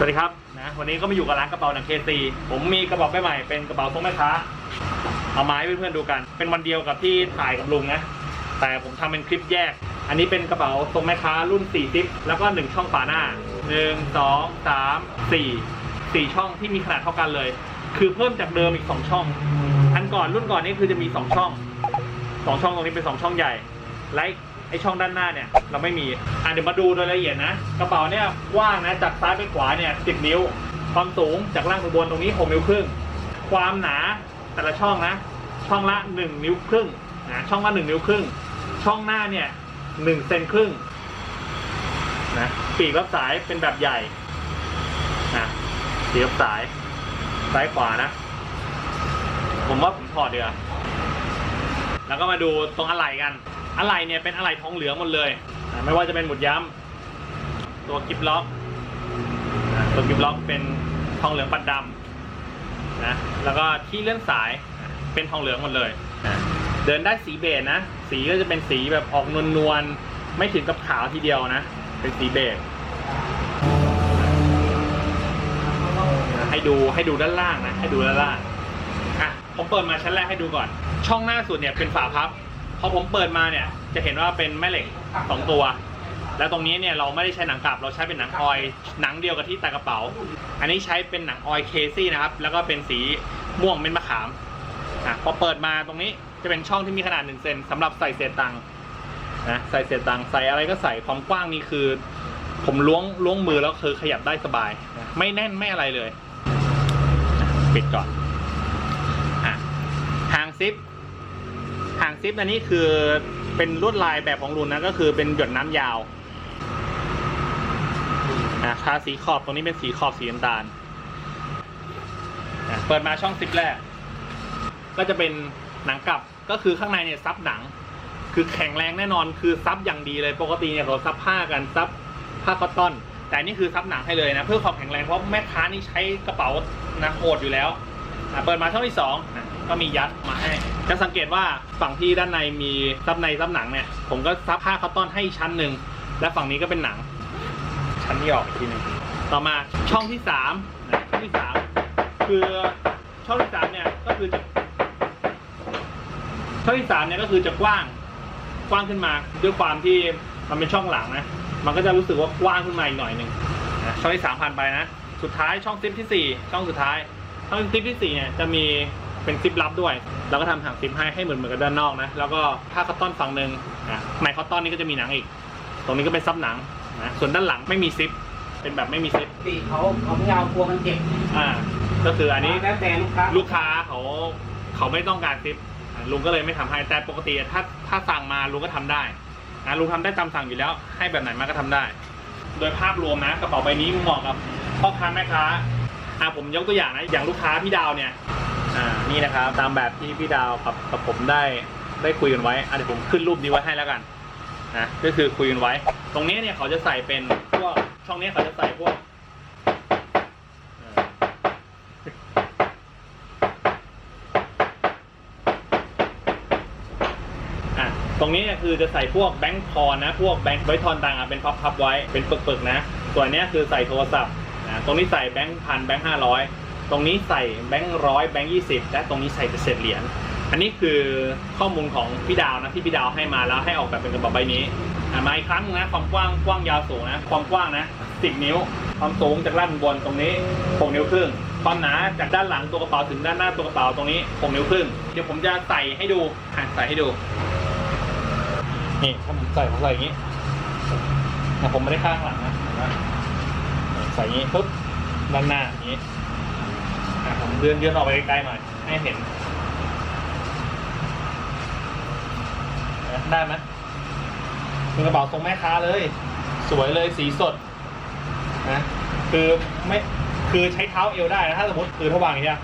สวัสดีครับนะวันนี้ก็มาอยู่กับร้านกระเป๋าหนังเคซีผมมีกระเป๋าใบใหม่เป็นกระเป๋าทรงแม่ค้าเอามาให้เพื่อนๆดูกัน เป็นวันเดียวกับที่ถ่ายกับลุงนะแต่ผมทำเป็นคลิปแยก อันนี้เป็นกระเป๋าทรงแม่ค้ารุ่น4ซิปแล้วก็ 1 ช่องฝาหน้า 1 2 3 4 4 ช่องที่มีขนาดเท่ากันเลย คือเพิ่มจากเดิมอีก 2 ช่องอันก่อนรุ่นก่อนนี่คือจะมี 2 ช่อง 2 ช่องตรงนี้เป็น 2 ช่องใหญ่และ ไอช่องด้านหน้าเนี่ยเราไม่มีอะเดี๋ยวมาดูโดยละเอียดนะ กระเป๋าเนี่ยกว้างนะจากซ้ายไปขวาเนี่ย10 นิ้ว ความสูงจากล่างไปบนตรงนี้ 6 นิ้วครึ่ง ความหนาแต่ละช่องนะ ช่องละ 1 นิ้วครึ่งนะช่องละ 1 นิ้วครึ่ง ช่องหน้าเนี่ย1เซนครึ่งนะปีกรับสายเป็นแบบใหญ่นะปีกรับสายซ้ายขวานะ ผมว่าผมถอดเดือแล้วก็มาดูตรงอะไหล่กัน อะไหล่เนี่ยเป็นอะไหล่ทองเหลืองหมดเลยไม่ว่าจะเป็นหมุดย้ำตัวกิฟล็อกตัวกิฟล็อกเป็นทองเหลืองปัดดำนะแล้วก็ที่เลื่อนสายเป็นทองเหลืองหมดเลยเดินได้สีเบจนะสีก็จะเป็นสีแบบออกนวลๆไม่ถึงกับขาวทีเดียวนะ เป็นสีเบจให้ดูให้ดูด้านล่างนะให้ดูด้านล่างอะผมเปิดมาชั้นแรกให้ดูก่อน ช่องหน้าสุดเนี่ยเป็นฝาพับ พอผมเปิดมาเนี่ยจะเห็นว่าเป็นแม่เหล็กสองตัว แล้วตรงนี้เนี่ยเราไม่ได้ใช้หนังกลับเราใช้เป็นหนังออยหนังเดียวกับที่ใตากระเป๋า อันนี้ใช้เป็นหนังออยเคซี่นะครับ แล้วก็เป็นสีม่วงเป็นมะขามอะพอเปิดมาตรงนี้จะเป็นช่องที่มีขนาด1เซนสำหรับใส่เศษตังค์นะใส่เศษตังค์ใส่อะไรก็ใส่ความกว้างนี่คือ ผมล้วงล้วงมือแล้วคือขยับได้สบาย ไม่แน่นไม่อะไรเลย ปิดก่อนอ่างซิป หางซิปอันนี้คือเป็นลวดลายแบบของรุนนะก็คือเป็นหยดน้ำยาวอะทาสีขอบตรงนี้เป็นสีขอบสีน้ำตาลอะเปิดมาช่องซิปแรก ก็จะเป็นหนังกลับก็คือข้างในเนี่ยซับหนัง คือแข็งแรงแน่นอนคือซับอย่างดีเลยปกติเนี่ยเขาซับผ้ากันซับผ้าคอตตอน แต่นี่คือซับหนังให้เลยนะเพื่อความแข็งแรงเพราะแม่ค้านี่ใช้กระเป๋านะโหดอยู่แล้วเปิดมาช่องที่สองอะก็มียัดมาให้ จะสังเกตว่าฝั่งที่ด้านในมีซับในซับหนังเนี่ย ผมก็ซับผ้าคอตตอนให้ชั้นหนึ่ง และฝั่งนี้ก็เป็นหนัง ชั้นที่ออกอีกทีหนึ่งต่อมาช่องที่สามนะช่องที่สามคือช่องที่สามเนี่ยก็คือจะช่องที่สามเนี่ยก็คือจะกว้างกว้างขึ้นมาด้วยความที่มันเป็นช่องหลังนะ มันก็จะรู้สึกว่ากว้างขึ้นมาอีกหน่อยหนึ่งนะช่องที่สามผ่านไปนะ สุดท้ายช่องซิปที่สี่ช่องสุดท้าย ช่องซิปที่สี่เนี่ยจะมี เป็นซิปลับด้วยแล้วก็ทำถังซิปให้ให้เหมือนเหมือนกับด้านนอกนะ แล้วก็ผ้าคอตตอนฝั่งหนึ่งนะในคอตตอนนี้ก็จะมีหนังอีก ตรงนี้ก็เป็นซับหนังนะ ส่วนด้านหลังไม่มีซิป เป็นแบบไม่มีซิปปีกเขาเขาไม่เอากลัวมันเจ็บ อ่า ก็คืออันนี้แล้วแต่ลูกค้าลูกค้าเขาเขาไม่ต้องการซิปอะลุงก็เลยไม่ทำให้ แต่ปกติถ้าถ้าสั่งมาลุงก็ทำได้นะลุงทำได้ตามสั่งอยู่แล้ว ให้แบบไหนมาก็ทำได้ โดยภาพรวมนะกระเป๋าใบนี้เหมาะกับพ่อค้าแม่ค้าอะผมยกตัวอย่างนะ อย่างลูกค้าพี่ดาวเนี่ยอ่า นี่นะครับ ตามแบบที่พี่ดาวกับกับผมได้ได้คุยกันไว้อะเดี๋ยวผมขึ้นรูปนี้ไว้ให้แล้วกันนะก็คือคุยกันไว้ ตรงนี้เนี่ยเขาจะใส่เป็นพวกช่องนี้เขาจะใส่พวกอ่ออะตรงนี้เนี่ยคือจะใส่พวกแบงค์ทอนนะพวกแบงค์ไว้ทอนตังอะเป็นพับๆไว้เป็นปึกๆนะส่วนนี้คือใส่โทรศัพท์อะตรงนี้ใส่แบงค์พันแบงค์ห้าร้อย ตรงนี้ใส่แบงค์ร้อยแบงค์ยี่สิบและตรงนี้ใส่เศษเหรียญอันนี้คือข้อมูลของพี่ดาวนะที่พี่ดาวให้มาแล้วให้ออกแบบเป็นกระเป๋าใบนี้มาอีกครั้งนะความกว้างกว้างยาวสูงนะความกว้างนะสิบนิ้ว ความสูงจากล่างบนตรงนี้หกนิ้วครึ่งความหนาจากด้านหลังตัวกระเป๋าถึงด้านหน้าตัวกระเป๋าตรงนี้หกนิ้วครึ่งเดี๋ยวผมจะใส่ให้ดูอะใส่ให้ดูนี่ถ้าผมใส่ผมใส่อย่างนี้นะผมไม่ได้ข้างหลังนะใส่อย่างนี้ปุ๊บด้านหน้าอย่างนี้ เดือนเดือนออกไปไกลๆหน่อย ให้เห็น ได้ไหมเป็นกระเป๋าทรงแม่ค้าเลย สวยเลยสีสดนะคือไม่คือใช้เท้าเอวได้นะถ้าสมมติคือถ้าวางอย่างนี้ย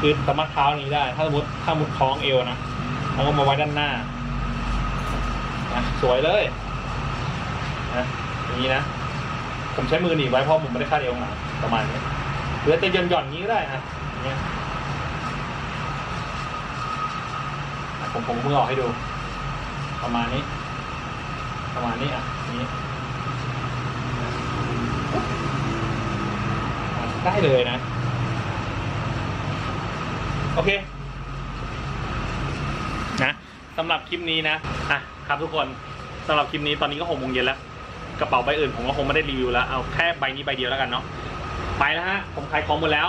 คือสามารถเท้านี้ได้ ถ้าสมมติถ้ามุดคล้องเอวนะแล้วก็มาไว้ด้านหน้านะสวยเลยนะอย่างนี้นะผมใช้มือหนีบไว้เพราะผมไม่ได้คาดเอวหนาประมาณนี้หรือจะหย่อนหย่อนๆอย่างนี้ก็ได้นะ เงี้ยผมผมเมือออกให้ดู ประมาณนี้ ประมาณนี้อะนี้ได้เลยนะ โอเค นะสำหรับคลิปนี้นะอะครับทุกคนสำหรับคลิปนี้ตอนนี้ก็หกโมงเย็นแล้วกระเป๋าใบอื่นผมก็คงไม่ได้รีวิวแล้วเอาแค่ใบนี้ใบเดียวแล้วกันเนาะไปแล้วฮะผมขายของหมดแล้ว